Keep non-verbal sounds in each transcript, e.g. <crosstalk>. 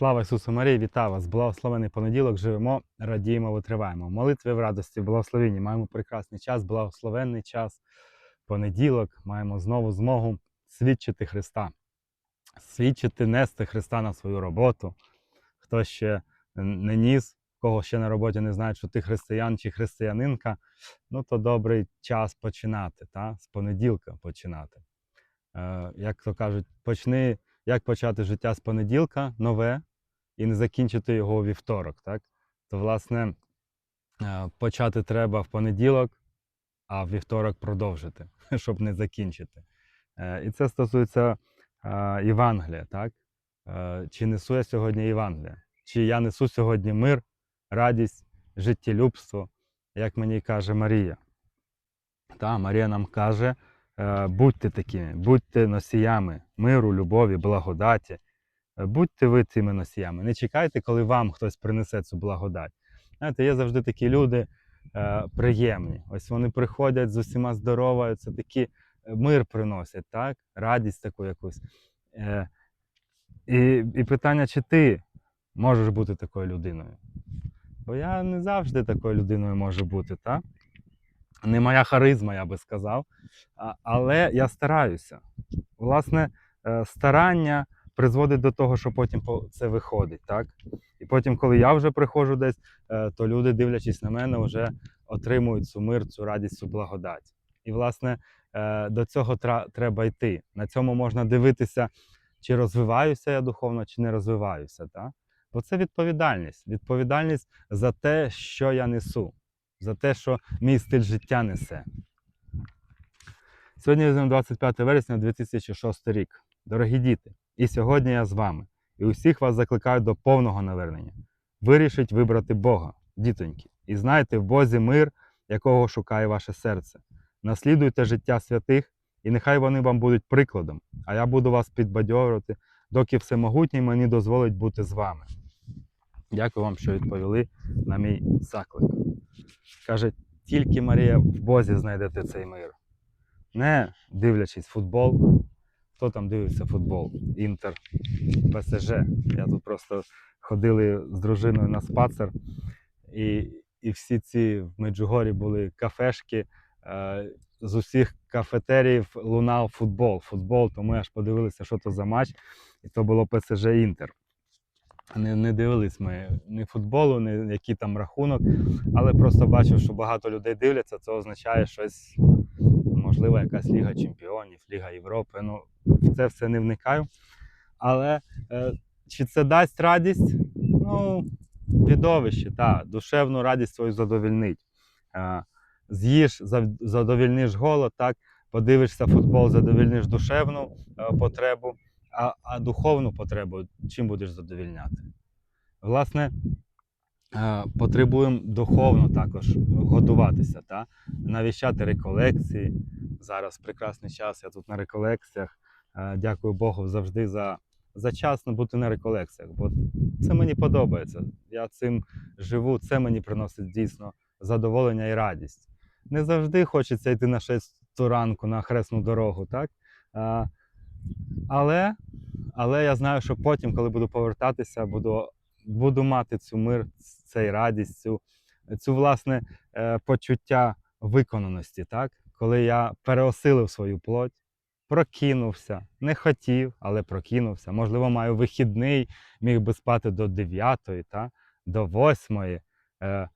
Слава Ісусу Марії, вітаю вас! Благословений понеділок. Живемо, радіємо, витриваємо. В молитві в радості, в благословенні. Маємо прекрасний час, благословенний час. Понеділок маємо знову змогу свідчити Христа, свідчити, нести Христа на свою роботу. Хто ще не ніс, кого ще на роботі не знають, що ти християн чи християнинка, ну то добрий час починати, та? з понеділка починати. Е, як то кажуть, почни як почати життя з понеділка нове і не закінчити його вівторок. Так? То, власне, е, почати треба в понеділок, а в вівторок продовжити, <laughs> щоб не закінчити. Е, І це стосується е, Євангелія. Так? Чи несу я сьогодні Євангелія? Чи я несу сьогодні мир, радість, життєлюбство, як мені каже Марія. Та, Марія нам каже, будьте такими, будьте носіями миру, любові, благодаті. Е, Будьте ви цими носіями. Не чекайте, коли вам хтось принесе цю благодать. Знаєте, є завжди такі люди е, приємні. Ось вони приходять з усіма здороваються, такі е, мир приносять, так? радість таку якусь. Е, і, і питання, чи ти можеш бути такою людиною? Бо я не завжди такою людиною можу бути, так? не моя харизма, я би сказав. А, Але я стараюся. Власне, е, старання призводить до того, що потім це виходить. так? І потім, коли я вже приходжу десь, е, то люди, дивлячись на мене, вже отримують цю мир, цю радість, цю благодать. І, власне, е, до цього треба йти. На цьому можна дивитися, чи розвиваюся я духовно, чи не розвиваюся. Так? Бо це відповідальність. Відповідальність за те, що я несу за те, що мій стиль життя несе. Сьогодні візьмемо 25 вересня 2006 рік. Дорогі діти, і сьогодні я з вами, і усіх вас закликаю до повного навернення. Вирішіть вибрати Бога, дітоньки, і знайте в Бозі мир, якого шукає ваше серце. Наслідуйте життя святих, і нехай вони вам будуть прикладом, а я буду вас підбадьорювати, доки всемогутній мені дозволить бути з вами. Дякую вам, що відповіли на мій заклик. Каже, тільки Марія в Бозі знайдете цей мир. Не дивлячись футбол. Хто там дивиться футбол? Інтер, ПСЖ. Я тут просто ходили з дружиною на спацер, і, і всі ці в Меджугорі були кафешки. Е, з усіх кафетеріїв лунав футбол. Футбол, тому аж подивилися, що то за матч. І то було ПСЖ Інтер. Не, не дивились ми ні футболу, ні який там рахунок, але просто бачив, що багато людей дивляться, це означає щось, можливо, якась Ліга Чемпіонів, Ліга Європи. Ну, в це все не вникаю. Але е, чи це дасть радість? Ну, відовище, так, душевну радість свою задовільнить. Е, з'їж, задовільниш голод, так, подивишся футбол, задовільниш душевну е, потребу, а, а духовну потребу чим будеш задовільняти? Власне, е, потребуємо духовно також готуватися, та? навіщати реколекції. Зараз прекрасний час, я тут на реколекціях. Е, Дякую Богу завжди за, за часно бути на реколекціях, бо це мені подобається. Я цим живу, це мені приносить дійсно задоволення і радість. Не завжди хочеться йти на шесту ранку на хресну дорогу, так? А, але, але я знаю, що потім, коли буду повертатися, буду, буду мати цю мир, цей радість, цю, цю власне е, почуття виконаності, так? Коли я переосилив свою плоть, прокинувся, не хотів, але прокинувся. Можливо, маю вихідний, міг би спати до 9, та? до 8, е,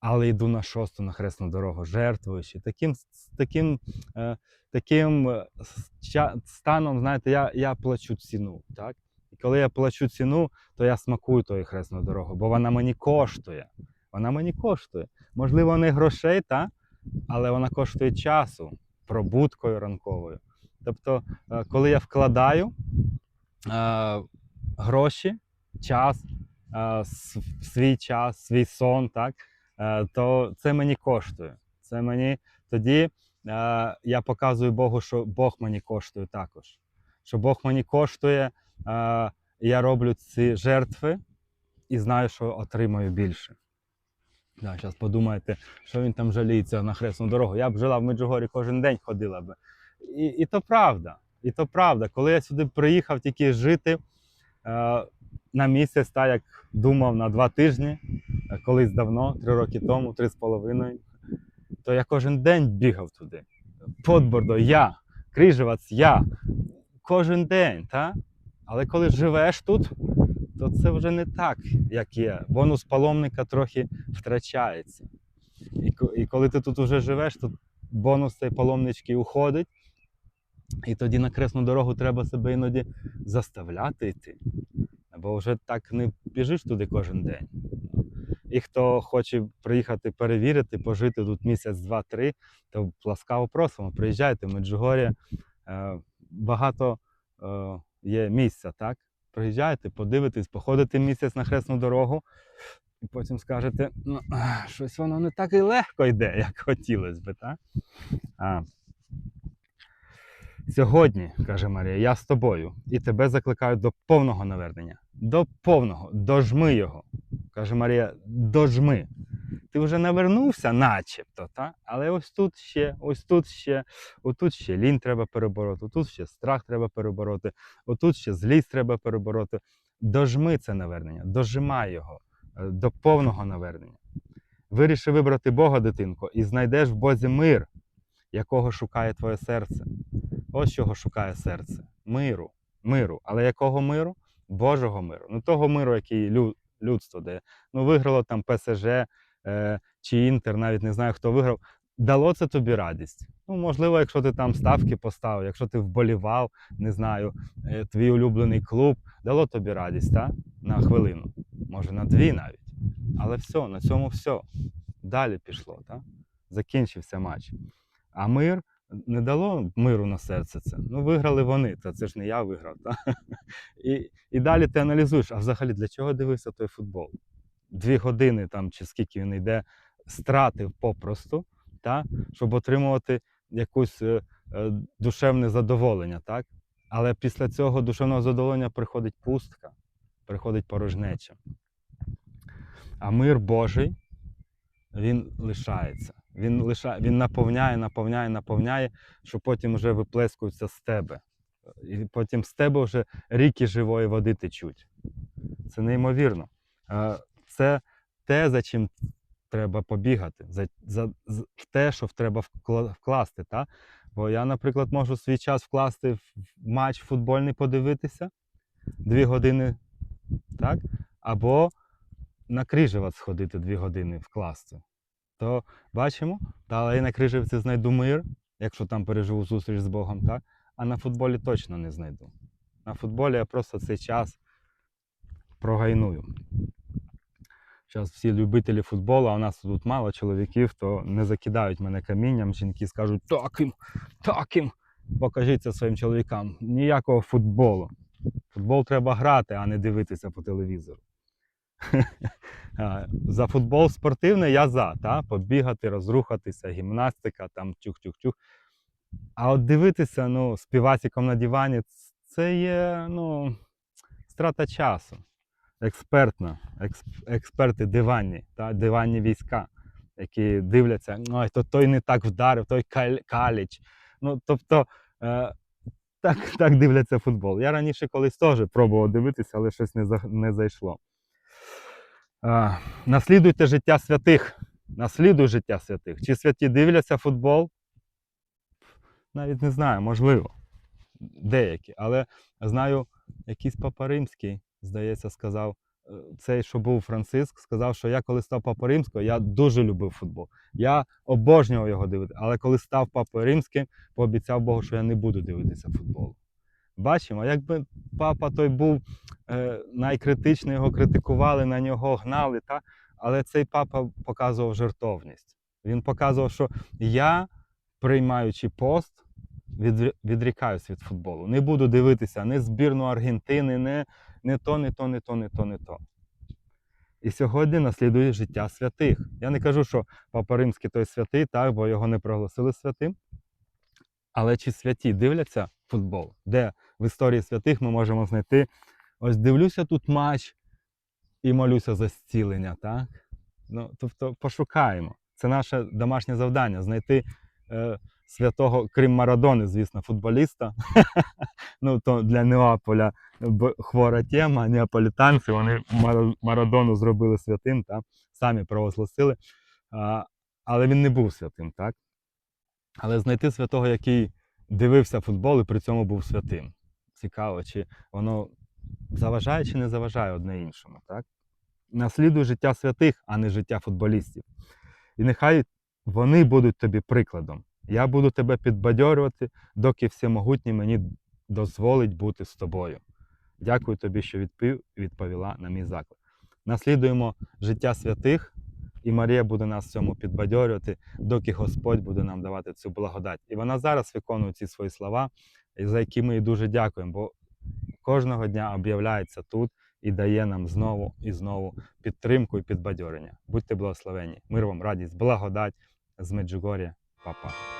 але йду на шосту на хресну дорогу, жертвуючи. Таким, таким, е, таким е, станом, знаєте, я, я плачу ціну. Так? І коли я плачу ціну, то я смакую тою хресною дорогою, бо вона мені коштує. Вона мені коштує. Можливо, не грошей, та? Але вона коштує часу, пробуткою ранковою. Тобто, е, коли я вкладаю е, гроші, час, е, свій час, свій сон, так, то це мені коштує. Це мені тоді я показую Богу, що Бог мені коштує також. Що Бог мені коштує, я роблю ці жертви і знаю, що отримаю більше. Да, зараз подумаєте, що він там жаліється на хресну дорогу. Я б жила в Меджугорі кожен день ходила би. І, і то правда. І то правда. Коли я сюди приїхав тільки жити, е, на місяць, так як думав на два тижні, е, колись давно, три роки тому, три з половиною, то я кожен день бігав туди. Подбордо, я, Крижевець, я. Кожен день, та? Але коли живеш тут, то це вже не так, як є. Бонус паломника трохи втрачається. І, коли ти тут вже живеш, то бонус цей паломнички уходить. І тоді на кресну дорогу треба себе іноді заставляти йти. Бо вже так не біжиш туди кожен день. І хто хоче приїхати перевірити, пожити тут місяць, два-три, то ласкаво просимо. Приїжджайте в. Е, Багато е, є місця, так? Приїжджайте, подивитесь, походите місяць на хресну дорогу, і потім скажете, ну, щось воно не так і легко йде, як хотілося би, так? Сьогодні, каже Марія, я з тобою і тебе закликаю до повного навернення. До повного, дожми його. Каже Марія, дожми. Ти вже навернувся, начебто, та? але ось тут ще, ось тут ще, отут ще лінь треба перебороти, тут ще страх треба перебороти, отут ще злість треба перебороти. Дожми це навернення, дожимай його е, до повного навернення. Виріши вибрати Бога, дитинко, і знайдеш в Бозі мир, якого шукає твоє серце. Ось чого шукає серце. Миру. Миру. Але якого миру? Божого миру. Не того миру, який лю- людство дає. Ну, виграло там ПСЖ е, чи Інтер, навіть не знаю, хто виграв. Дало це тобі радість. Ну, можливо, якщо ти там ставки поставив, якщо ти вболівав, не знаю, е, твій улюблений клуб, дало тобі радість, та? на хвилину, може на дві навіть. Але все, на цьому все. Далі пішло, та? закінчився матч. А мир не дало миру на серце це. Ну, виграли вони, та це ж не я виграв. Та? <laughs> І, і далі ти аналізуєш, а взагалі для чого дивився той футбол? Дві години там, чи скільки він йде, стратив попросту, та? щоб отримувати якусь е, е, душевне задоволення. Так? Але після цього душевного задоволення приходить пустка, приходить порожнеча. А мир Божий, він лишається. Він, лиша... він наповняє, наповняє, наповняє, що потім вже виплескується з тебе. І потім з тебе вже ріки живої води течуть. Це неймовірно. Це те, за чим треба побігати, за, за, з- в те, що треба вкласти. Та? Бо я, наприклад, можу свій час вкласти в матч футбольний подивитися дві години, так? або на крижева сходити дві години вкласти. То бачимо, та, я на крижевці знайду мир, якщо там переживу зустріч з Богом, так? а на футболі точно не знайду. На футболі я просто цей час прогайную. Зараз всі любителі футболу, а у нас тут мало чоловіків, то не закидають мене камінням. Жінки скажуть, таким, таким. Покажіться своїм чоловікам. Ніякого футболу. Футбол треба грати, а не дивитися по телевізору. <laughs> А, За футбол спортивний я за, та? побігати, розрухатися, гімнастика, там тюх-тюх-тюх. А от дивитися, ну, з на дивані, це є ну, страта часу. Експертна, екс, експерти диванні, та, диванні війська, які дивляться, ой, то той не так вдарив, той каліч. Ну, тобто, е, так, так дивляться футбол. Я раніше колись теж пробував дивитися, але щось не, за, не зайшло. Наслідуйте життя святих. Наслідуй життя святих. Чи святі дивляться футбол? Навіть не знаю, можливо. Деякі. Але знаю, якийсь папа римський, здається, сказав, е, цей, що був Франциск, сказав, що я коли став папа римським, я дуже любив футбол. Я обожнював його дивитися. Але коли став папою римським, пообіцяв Богу, що я не буду дивитися футбол. Бачимо, якби папа той був е, найкритичний, його критикували, на нього гнали, та? але цей папа показував жертовність. Він показував, що я, приймаючи пост, від, відрікаюсь від футболу. Не буду дивитися ні збірну Аргентини, не, не то, не то, не то, не то, не то. І сьогодні наслідує життя святих. Я не кажу, що Папа Римський той святий, так, бо його не проголосили святим. Але чи святі дивляться футбол? Де в історії святих ми можемо знайти? Ось дивлюся тут матч і молюся за зцілення, так? Ну, тобто пошукаємо. Це наше домашнє завдання знайти е, святого, крім Марадони, звісно, футболіста. <laughs> ну, то для Неаполя хвора тема. Неаполітанці вони Марадону зробили святим, та? самі провозгласили. А, але він не був святим, так? Але знайти святого, який дивився футбол і при цьому був святим. Цікаво, чи воно заважає чи не заважає одне іншому, так? Наслідуй життя святих, а не життя футболістів. І нехай вони будуть тобі прикладом. Я буду тебе підбадьорювати, доки всемогутній мені дозволить бути з тобою. Дякую тобі, що відпів, відповіла на мій заклик. Наслідуємо життя святих, і Марія буде нас в цьому підбадьорювати, доки Господь буде нам давати цю благодать. І вона зараз виконує ці свої слова, за які ми дуже дякуємо, бо кожного дня об'являється тут і дає нам знову і знову підтримку і підбадьорення. Будьте благословені. Мир вам, радість, благодать з Меджугор'я. Па-па.